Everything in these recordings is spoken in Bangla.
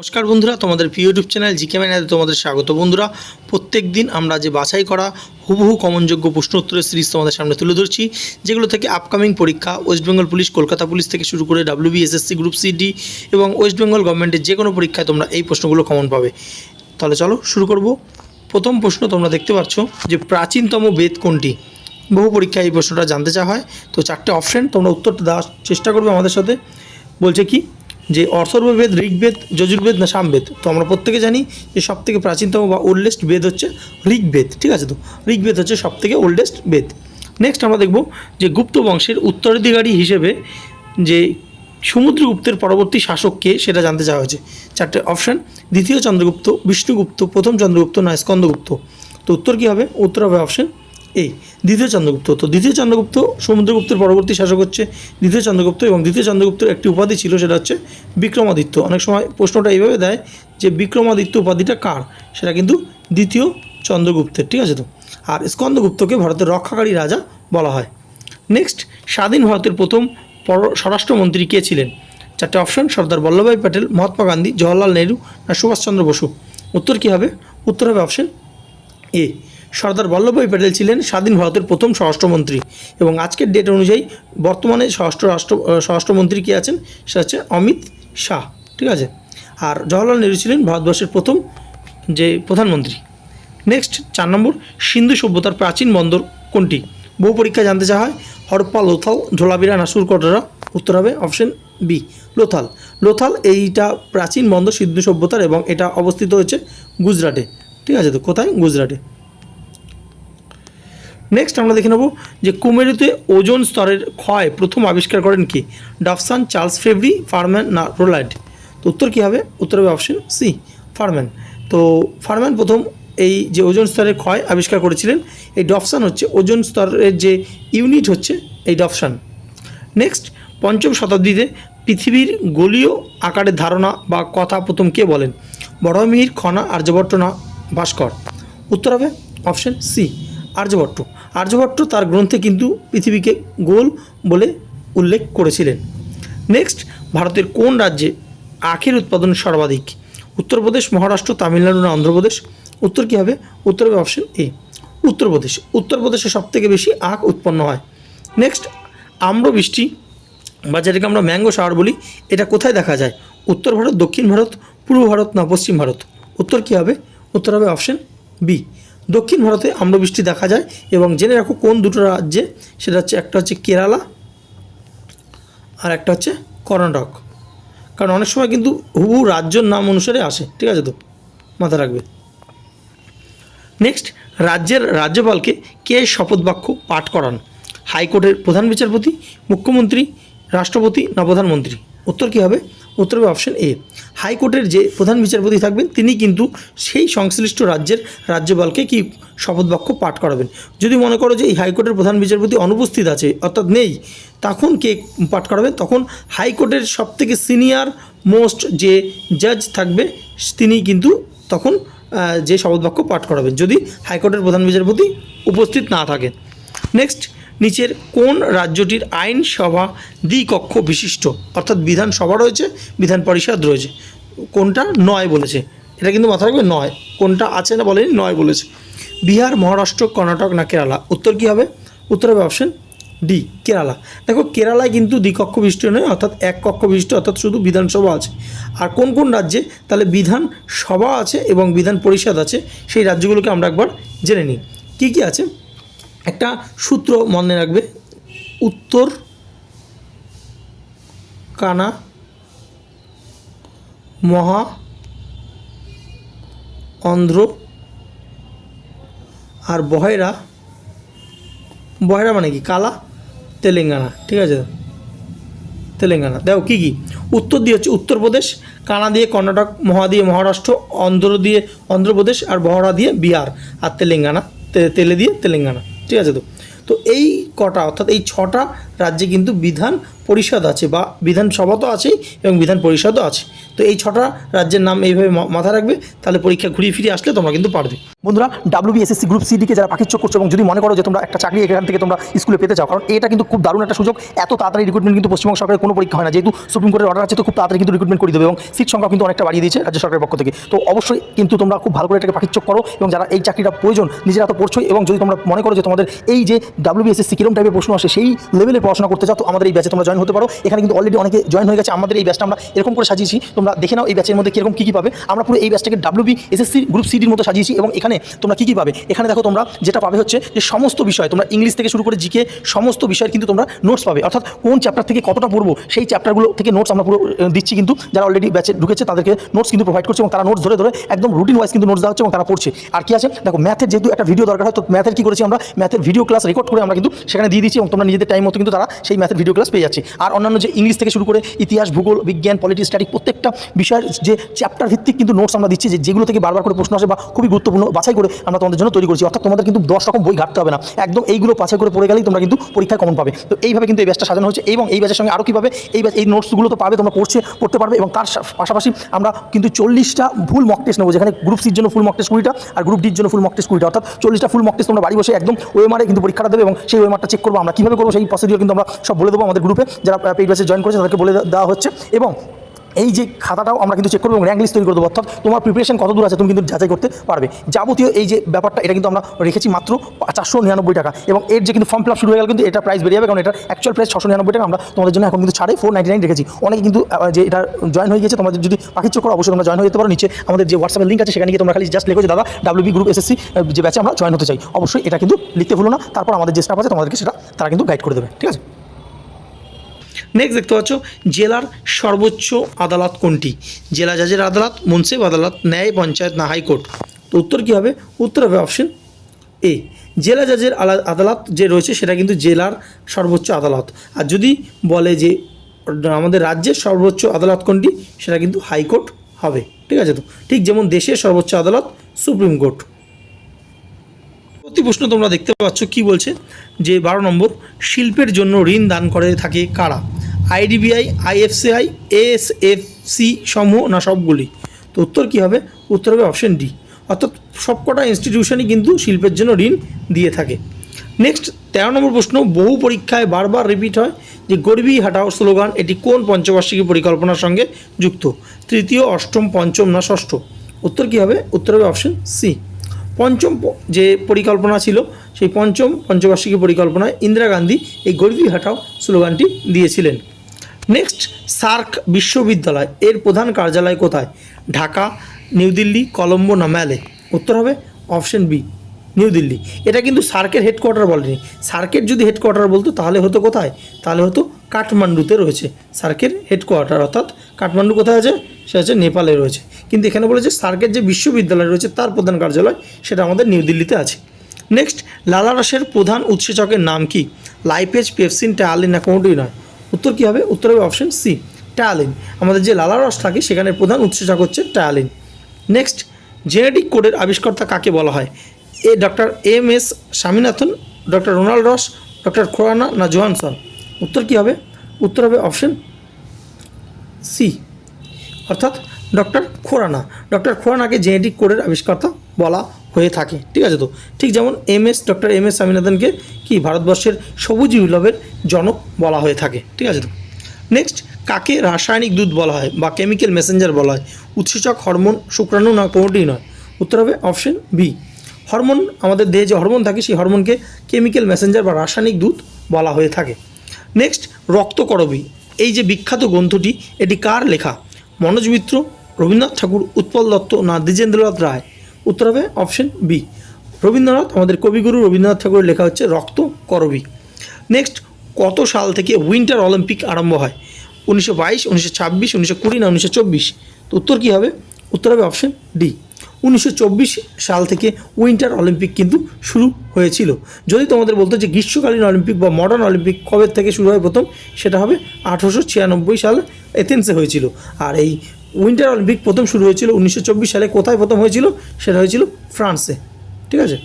নমস্কার বন্ধুরা, তোমাদের প্রিয় ইউটিউব চ্যানেল জিকে ম্যানাতে তোমাদের স্বাগত বন্ধুরা। প্রত্যেক দিন আমরা যে বাছাই করা হুবহু কমনযোগ্য প্রশ্ন উত্তরের সিরিজ তোমাদের সামনে তুলে ধরছি, যেগুলো থেকে আপকামিং পরীক্ষা West Bengal police Kolkata police থেকে শুরু করে ডাব্লিউবি এসএসসি গ্রুপ সিডি এবং ওয়েস্ট বেঙ্গল গভর্নমেন্টের যে কোনো পরীক্ষায় তোমরা এই প্রশ্নগুলো কমন পাবে। তাহলে চলো শুরু করব। প্রথম প্রশ্ন তোমরা দেখতে পাচ্ছ যে প্রাচীনতম বেদ কোনটি? বহু পরীক্ষায় এই প্রশ্নটা জানতে চাওয়া হয়। তো চারটে অপশন তোমরা উত্তরটা দেওয়ার চেষ্টা করবে আমাদের সাথে। বলছে কি? যে অথর্ববেদ ঋগ্বেদ, যজুর্বেদ না সামবেদ? তো আমরা প্রত্যেকে জানি যে সব থেকে প্রাচীনতম বা ওল্ডেস্ট বেদ হচ্ছে ঋগ্বেদ, ঠিক আছে তো? ঋগ্বেদ হচ্ছে সব থেকে ওল্ডেস্ট বেদ। নেক্সট আমরা দেখব যে গুপ্ত বংশের উত্তরাধিকারী হিসেবে যে সমুদ্রগুপ্তের পরবর্তী শাসককে সেটা জানতে চাওয়া হয়েছে। চারটে অপশান দ্বিতীয় চন্দ্রগুপ্ত, বিষ্ণুগুপ্ত, প্রথম চন্দ্রগুপ্ত না স্কন্দগুপ্ত? তো উত্তর কী হবে? উত্তর হবে অপশান এই দ্বিতীয় চন্দ্রগুপ্ত। তো দ্বিতীয় চন্দ্রগুপ্ত সমুদ্রগুপ্তের পরবর্তী শাসক হচ্ছে দ্বিতীয় চন্দ্রগুপ্ত এবং দ্বিতীয় চন্দ্রগুপ্তের একটি উপাধি ছিল সেটা হচ্ছে বিক্রমাদিত্য। অনেক সময় প্রশ্নটা এইভাবে দেয় যে বিক্রমাদিত্য উপাধিটা কার? সেটা কিন্তু দ্বিতীয় চন্দ্রগুপ্তের, ঠিক আছে তো? আর স্কন্দগুপ্তকে ভারতের রক্ষাকারী রাজা বলা হয়। নেক্সট স্বাধীন ভারতের প্রথম পর স্বরাষ্ট্রমন্ত্রী কে ছিলেন? চারটে অপশন সর্দার বল্লভভাই প্যাটেল, মহাত্মা গান্ধী, জওয়াহরলাল নেহরু, না সুভাষচন্দ্র বসু? উত্তর কী হবে? উত্তর হবে অপশন এ সর্দার বল্লভভাই প্যাটেল ছিলেন স্বাধীন ভারতের প্রথম স্বরাষ্ট্রমন্ত্রী এবং আজকের ডেট অনুযায়ী বর্তমানে স্বরাষ্ট্র, রাষ্ট্র স্বরাষ্ট্রমন্ত্রী কে আছেন সেটা হচ্ছে অমিত শাহ, ঠিক আছে? আর জওয়াহরলাল নেহরু ছিলেন ভারতবর্ষের প্রথম যে প্রধানমন্ত্রী। নেক্সট চার নম্বর, সিন্ধু সভ্যতার প্রাচীন বন্দর কোনটি? বহু পরীক্ষা জানতে চাওয়া হয়, হরপ্পা, লোথাল, ধোলাবিরা না সুরকটরা উত্তর হবে অপশন বি লোথাল। লোথাল এইটা প্রাচীন বন্দর, সিন্ধু সভ্যতার এবং এটা অবস্থিত হচ্ছে গুজরাটে, ঠিক আছে? তো কোথায়? গুজরাটে। নেক্সট আমরা দেখে নেব যে কুমেরুতে ওজোন স্তরের ক্ষয় প্রথম আবিষ্কার করেন কি? ডফসান, চার্লস ফেব্রি ফারম্যান না রোলাইড তো উত্তর কী হবে? উত্তর হবে অপশন সি ফারম্যান। তো ফারম্যান প্রথম এই যে ওজোন স্তরের ক্ষয় আবিষ্কার করেছিলেন, এই ডফসান হচ্ছে ওজোন স্তরের যে ইউনিট হচ্ছে এই ডফসান। নেক্সট পঞ্চম শতাব্দীতে পৃথিবীর গলীয় আকারের ধারণা বা কথা প্রথম কে বলেন? বড়মিহির, খনা, আর্যভট্ট না ভাস্কর? উত্তর হবে অপশন সি আর্যভট্ট। আর্যভট্ট তার গ্রন্থে কিন্তু পৃথিবীকে গোল বলে উল্লেখ করেছিলেন। নেক্সট ভারতের কোন রাজ্যে আখের উৎপাদন সর্বাধিক? উত্তরপ্রদেশ, মহারাষ্ট্র, তামিলনাড়ু না অন্ধ্রপ্রদেশ? উত্তর কী হবে? উত্তর হবে অপশন এ উত্তরপ্রদেশ। উত্তরপ্রদেশে সবথেকে বেশি আখ উৎপন্ন হয়। নেক্সট আম্রবৃষ্টি বা যেটাকে আমরা ম্যাঙ্গো শাওয়ার বলি, এটা কোথায় দেখা যায়? উত্তর ভারত, দক্ষিণ ভারত, পূর্ব ভারত না পশ্চিম ভারত? উত্তর কী হবে? উত্তর হবে অপশন বি দক্ষিণ ভারতে আম্রবৃষ্টি দেখা যায় এবং জেনে রাখো কোন দুটো রাজ্যে, সেটা হচ্ছে একটা হচ্ছে কেরালা আর একটা হচ্ছে কর্ণাটক। কারণ অনেক সময় কিন্তু হুবহু রাজ্যর নাম অনুসারে আসে, ঠিক আছে তো? মাথায় রাখবে। নেক্সট রাজ্যের রাজ্যপালকে কে শপথ বাক্য পাঠ করান? হাইকোর্টের প্রধান বিচারপতি, মুখ্যমন্ত্রী, রাষ্ট্রপতি না প্রধানমন্ত্রী? উত্তর কী হবে? উত্তর হবে অপশন এ। হাইকোর্টের যে প্রধান বিচারপতি থাকবেন, তিনি কিন্তু সেই সংশ্লিষ্ট রাজ্যের রাজ্যপালকে কি শপথ বাক্য পাঠ করাবেন? যদি মনে করো যে এই হাইকোর্টের প্রধান বিচারপতি অনুপস্থিত আছে, অর্থাৎ নেই, তখন কে পাঠ করাবেন? তখন হাইকোর্টের সবথেকে সিনিয়র মোস্ট যে জাজ থাকবে, তিনি কিন্তু তখন যে শপথ বাক্য পাঠ করাবেন, যদি হাইকোর্টের প্রধান বিচারপতি উপস্থিত না থাকেন। নেক্সট নিচের কোন রাজ্যটির আইনসভা দ্বিকক্ষ বিশিষ্ট? অর্থাৎ বিধানসভা রয়েছে, বিধান পরিষদ রয়েছে। কোনটা? নয় বলেছে। এটা কিন্তু মাথায় রাখবে নয়। কোনটা আছে না বলেনি? নয় বলেছে। বিহার, মহারাষ্ট্র, কর্ণাটক না কেরালা? উত্তর কী হবে? উত্তর হবে অপশন ডি কেরালা। দেখো, কেরালায় কিন্তু দ্বিকক্ষ বিশিষ্ট নয়, অর্থাৎ এক কক্ষ বিশিষ্ট, অর্থাৎ শুধু বিধানসভা আছে। আর কোন কোন রাজ্যে তাহলে বিধান সভা আছে এবং বিধান পরিষদ আছে, সেই রাজ্যগুলোকে আমরা একবার জেনে নিই। কী কী আছে? একটা সূত্র মনে রাখবে। উত্তর কানা মহা অন্ধ্র আর বহেরা বহেরা মানে কি? কালা, তেলেঙ্গানা, ঠিক আছে? তেলেঙ্গানা। দেখো কী কী? উত্তর দিয়ে হচ্ছে উত্তরপ্রদেশ, কানা দিয়ে কর্ণাটক, মহা দিয়ে মহারাষ্ট্র, অন্ধ্র দিয়ে অন্ধ্রপ্রদেশ আর বহরা দিয়ে বিহার। আর তেলেঙ্গানা তেলে দিয়ে তেলেঙ্গানা। ঠিক আছে তো। তো এই কটা অর্থাৎ এই ছটা রাজ্যে কিন্তু বিধান পরিষদ আছে বা বিধানসভা তো আছেই এবং বিধান পরিষদও আছে। তো এই ছটা রাজ্যের নাম এইভাবে মা- মাথায় রাখবে, তাহলে পরীক্ষা ঘুরিয়ে ফিরিয়ে আসলে তোমরা কিন্তু পারবে। বন্ধুরা ডাব্লিউবিএসএসসি গ্রুপ সিডিকে যারা পাখির চোখ করছ এবং যদি মনে করো যে তোমরা একটা চাকরি এখান থেকে তোমরা স্কুলে পেতে চাও, কারণ এটা কিন্তু খুব দারুণ একটা সুযোগ, এত তাড়াতাড়ি রিক্রুটমেন্ট কিন্তু পশ্চিমবঙ্গ সরকারের কোনো পরীক্ষা হয় না। যেহেতু সুপ্রিম কোর্টের অর্ডার আছে, তো খুব তাড়াতাড়ি কিন্তু রিক্রুটমেন্ট করে দেবে এবং সিট সংখ্যা কিন্তু অনেকটা বাড়িয়ে দিয়েছে রাজ্য সরকারের পক্ষ থেকে। তো অবশ্যই কিন্তু তোমরা খুব ভালো করে এটাকে চোখ করো এবং যারা এই চাকরিটা প্রয়োজন, নিজেরা তো পড়ছোই এবং যদি তোমরা মনে করো যে তোমাদের এই যে ডাব্লিউবিএসএসসি কিরম টাইপের প্রশ্ন আসে, সেই লেভেলে পড়াশোনা করতে চাও, তো আমাদের এই ব্যাচে তোমরা জয়েন হতে পারো। এখানে কিন্তু অলরেডি অনেকে জয়েন হয়ে গেছে, আমাদের এই ব্যাচটা আমরা এরকম করে সাজিয়েছি। তোমরা দেখে নাও এই ব্যাচের মধ্যে কীরকম কী কী পাবে। আমরা পুরো এই ব্যাচটাকে ডাব্লিউবি এসএসসি গ্রুপ সিডির মতো সাজিয়েছি এবং এখানে তোমরা কী কী পাবে? এখানে দেখো তোমরা যেটা পাবে হচ্ছে যে সমস্ত বিষয়, তোমরা ইংলিশ থেকে শুরু করে জিকে সমস্ত বিষয়ের কিন্তু তোমরা নোটস পাবে। অর্থাৎ কোন চ্যাপ্টার থেকে কতটা পড়ব, সেই চ্যাপ্টারগুলো থেকে নোটস আমরা পুরো দিচ্ছি কিন্তু যারা অলরেডি ব্যাচে ঢুকেছে, তাদেরকে নোটস কিন্তু প্রোভাইড করছে এবং তারা নোটস ধরে ধরে একদম রুটিন ওয়াইজ কিন্তু নোটস দেওয়া হচ্ছে এবং তারা পড়ছে। আর কি আছে? দেখো ম্যাথের যেহেতু একটা ভিডিও দরকার হয়, তো ম্যাথের কি করেছি আমরা? ম্যাথের ভিডিও ক্লাস রেকর্ড করে আমরা কিন্তু সেখানে দিয়ে দিচ্ছি এবং তোমরা নিজেদের টাইম মতো কিন্তু তারা সেই ম্যাথের ভিডিও ক্লাস পেয়ে যাচ্ছে। আর অন্যান্য যে ইংলিশ থেকে শুরু করে ইতিহাস, ভূগোল, বিজ্ঞান পলিটি স্ট্যাটিক প্রত্যেকটা বিষয়ের যে চ্যাপ্টার ভিত্তিক কিন্তু নোটস আমরা দিচ্ছি যে যেগুলো থেকে বারবার করে প্রশ্ন আসে বা খুবই গুরুত্বপূর্ণ বাছাই করে আমরা তোমাদের জন্য তৈরি করছি। অর্থাৎ তোমাদের কিন্তু দশ রকম বই ঘাটতে হবে না। একদম এইগুলো বাছাই করে পড়ে গেলেই তোমরা কিন্তু পরীক্ষায় কমন পাবে। তো এইভাবে কিন্তু এই ব্যাচটা সাজানো হচ্ছে এবং এই ব্যাচের সঙ্গে আরও কীভাবে এই এই নোটসগুলো তো পাবে, তোমরা পড়ছে পড়তে পারবে এবং তার পাশাপাশি আমরা কিন্তু চল্লিশটা ফুল মক টেস্ট নেব, যেখানে গ্রুপ সির জন্য ফুল মক টেস্ট কুড়িটা আর গ্রুপ ডির জন্য ফুল মক টেস্ট কুড়িটা। অর্থাৎ চল্লিশটা ফুল মক টেস্ট তোমরা বাড়ি বসে একদম ওয়েমারে কিন্তু পরীক্ষাটা দেবে এবং সেই ওয়েমারটা চেক করব আমরা। কীভাবে করব সেই কিন্তু আমরা সব বলে দেবো আমাদের গ্রুপে যারা পেইড ব্যাচে জয়েন করেছে তাদেরকে বলে দেওয়া হচ্ছে। এবং এই যে খাতাটাও আমরা কিন্তু চেক করব এবং র্যাঙ্ক লিস্ট তৈরি করে অর্থাৎ তোমার প্রিপারেশন কত দূর আছে, তুমি কিন্তু যাচাই করতে পারবে। যাবতীয় এই যে ব্যাপারটা, এটা কিন্তু আমরা রেখেছি মাত্র চারশো নিরানব্বই টাকা এবং এর যে কিন্তু ফর্ম ফিল আপ শুরু হয়ে গেল কিন্তু এটা প্রাইস বেরিয়ে যাবে কারণ এটা অ্যাকচুয়াল প্রাইস ছশো নিরানব্বই টাকা আমরা তোমাদের জন্য এখন কিন্তু ছাড়ে ফোর নাইনটি নাইন রেখেছি। অনেকে কিন্তু যে এটা জয়েন হয়ে গেছে তোমাদের যদি পাখির চোখ করো, অবশ্যই তোমরা জয়েন হয়ে যেতে পারো। নিচে আমাদের যে হোয়াটসঅ্যাপের লিঙ্ক আছে, সেখানে গিয়ে তোমরা খালি জাস্ট লিখো যে, দাদা ডাব্লিউবি গ্রুপ এসএসসি যে ব্যাচে আমরা জয়েন হতে চাই। অবশ্যই এটা কিন্তু লিখতে ভুলো না, তারপর আমাদের যে স্টাফ আছে, তোমাদেরকে সেটা, তারা কিন্তু গাইড করে দেবে, ঠিক আছে? নেক্সট দেখতে পাচ্ছ, জেলার সর্বোচ্চ আদালত কোনটি? জেলা জাজের আদালত মুন্সিফ আদালত, ন্যায় পঞ্চায়েত না হাইকোর্ট? তো উত্তর কী হবে? উত্তর হবে অপশন এ জেলা জাজের আদালত যে রয়েছে সেটা কিন্তু জেলার সর্বোচ্চ আদালত। আর যদি বলে যে আমাদের রাজ্যের সর্বোচ্চ আদালত কোনটি, সেটা কিন্তু হাইকোর্ট হবে। ঠিক আছে তো? ঠিক যেমন দেশের সর্বোচ্চ আদালত, সুপ্রিম কোর্ট। প্রতি প্রশ্ন তোমরা দেখতে পাচ্ছ, কি বলছে? যে বারো নম্বর, শিল্পের জন্য ঋণ দান করে থাকে কারা? আইডিবিআই, আইএফসিআই, এএসএফসি সমূহ না সবগুলি? তো উত্তর কী হবে? উত্তর হবে অপশন ডি অর্থাৎ সবকটা ইনস্টিটিউশনই কিন্তু শিল্পের জন্য ঋণ দিয়ে থাকে। নেক্সট তেরো নম্বর প্রশ্ন, বহু পরীক্ষায় বারবার রিপিট হয় যে গরিবী হাটাও স্লোগান, এটি কোন পঞ্চবার্ষিকী পরিকল্পনার সঙ্গে যুক্ত? তৃতীয়, অষ্টম, পঞ্চম না ষষ্ঠ? উত্তর কী হবে? উত্তর হবে অপশন সি পঞ্চম যে পরিকল্পনা ছিল, সেই পঞ্চম পঞ্চবার্ষিকী পরিকল্পনায় ইন্দিরা গান্ধী এই গরিবী হাটাও স্লোগানটি দিয়েছিলেন। নেক্সট সার্ক বিশ্ববিদ্যালয়, এর প্রধান কার্যালয় কোথায়? ঢাকা, নিউ দিল্লি, কলম্বো না ম্যালে? উত্তর হবে অপশন বি, নিউ দিল্লি। এটা কিন্তু সার্কের হেডকোয়ার্টার বলেনি। সার্কের যদি হেডকোয়ার্টার বলতো, তাহলে হতো কোথায়? তাহলে হতো কাঠমান্ডুতে রয়েছে। সার্কের হেডকোয়ার্টার অর্থাৎ কাঠমান্ডু কোথায় আছে? সেটা হচ্ছে নেপালে রয়েছে। কিন্তু এখানে বলেছে সার্কের যে বিশ্ববিদ্যালয় রয়েছে, তার প্রধান কার্যালয় সেটা আমাদের নিউ দিল্লিতে আছে। নেক্সট লালারসের প্রধান উৎসেচকের নাম কি? লাইপেজ পেপসিন ট্যালিন না কোনোটিই নয়। উত্তর কী হবে? উত্তর হবে অপশন সি ট্যালিন আমাদের যে লালারস থাকে, সেখানে প্রধান উৎসেচক হচ্ছে ট্যালিন নেক্সট জেনেটিক কোডের আবিষ্কর্তা কাকে বলা হয়? A doctor M S Swaminathan doctor Ronald Ross doctor Khorana না জোহানসন? উত্তর কী হবে? উত্তর হবে অপশন সি অর্থাৎ ডক্টর খোরানা। ডক্টর খোরানাকে জেনেটিক কোডের আবিষ্কর্তা বলা হয়ে থাকে। ঠিক আছে তো? ঠিক যেমন M S, doctor M S স্বামীনাথনকে কি ভারতবর্ষের সবুজ বিপ্লবের জনক বলা হয়ে থাকে। ঠিক আছে তো? নেক্সট কাকে রাসায়নিক দুধ বলা হয় বা কেমিক্যাল মেসেঞ্জার বলা হয়? উৎসেচক হরমোন শুক্রাণু না কোনোটিই নয়। উত্তর হবে অপশন বি হরমোন, আমাদের দেহে যে হরমোন থাকে, সেই হরমোনকে কেমিক্যাল মেসেঞ্জার বা রাসায়নিক দুধ বলা হয়ে থাকে। নেক্সট রক্তকরবী। এই যে বিখ্যাত গ্রন্থটি, এটি কার লেখা? মনোজ মিত্র, রবীন্দ্রনাথ ঠাকুর, উৎপল দত্ত না দ্বিজেন্দ্রনাথ রায়? উত্তর হবে অপশন বি রবীন্দ্রনাথ, আমাদের কবিগুরু রবীন্দ্রনাথ ঠাকুরের লেখা হচ্ছে রক্ত করবি। নেক্সট কত সাল থেকে উইন্টার অলিম্পিক আরম্ভ হয়? উনিশশো বাইশ, উনিশশো ছাব্বিশ, উনিশশো কুড়ি না উনিশশো চব্বিশ? তো উত্তর কী হবে? উত্তর হবে অপশন ডি উনিশশো চব্বিশ সাল থেকে উইন্টার অলিম্পিক কিন্তু শুরু হয়েছিল। যদি তোমাদের বলতো যে গ্রীষ্মকালীন অলিম্পিক বা মডার্ন অলিম্পিক কবে থেকে শুরু হয় প্রথম, সেটা হবে আঠারোশো সালে এথেন্সে হয়েছিল। আর এই উইন্টার অলিম্পিক প্রথম শুরু হয়েছিল উনিশশো চব্বিশ সালে। কোথায় প্রথম হয়েছিল? সেটা হয়েছিল ফ্রান্সে। ঠিক আছে?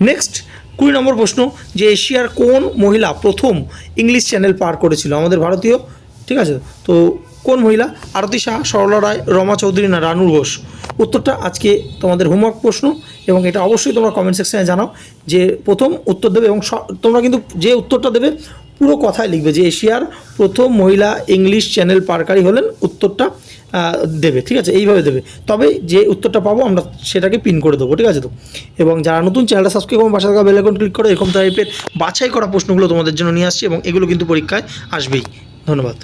নেক্সট কুড়ি নম্বর প্রশ্ন, যে এশিয়ার কোন মহিলা প্রথম ইংলিশ চ্যানেল পার করেছিল? আমাদের ভারতীয়। ঠিক আছে? তো কোন মহিলা? আরতি শাহ, সরলা রায়, রমা চৌধুরী না রানুর ঘোষ? উত্তরটা আজকে তোমাদের হোমওয়ার্ক প্রশ্ন এবং এটা অবশ্যই তোমরা কমেন্ট সেকশনে জানাও যে প্রথম উত্তর দেবে এবং তোমরা কিন্তু যে উত্তরটা দেবে পুরো কথায় লিখবে যে এশিয়ার প্রথম মহিলা ইংলিশ চ্যানেল পারকারী হলেন উত্তরটা দেবে, ঠিক আছে? এইভাবে দেবে। তবে যে উত্তরটা পাবো আমরা সেটাকে পিন করে দেবো, ঠিক আছে তো? এবং যারা নতুন চ্যানেলটা সাবস্ক্রাইব এবং পাশে থাকা বেল আইকন ক্লিক করে, এরকম টাইপের বাছাই করা প্রশ্নগুলো তোমাদের জন্য নিয়ে আসছি এবং এগুলো কিন্তু পরীক্ষায় আসবেই। ধন্যবাদ।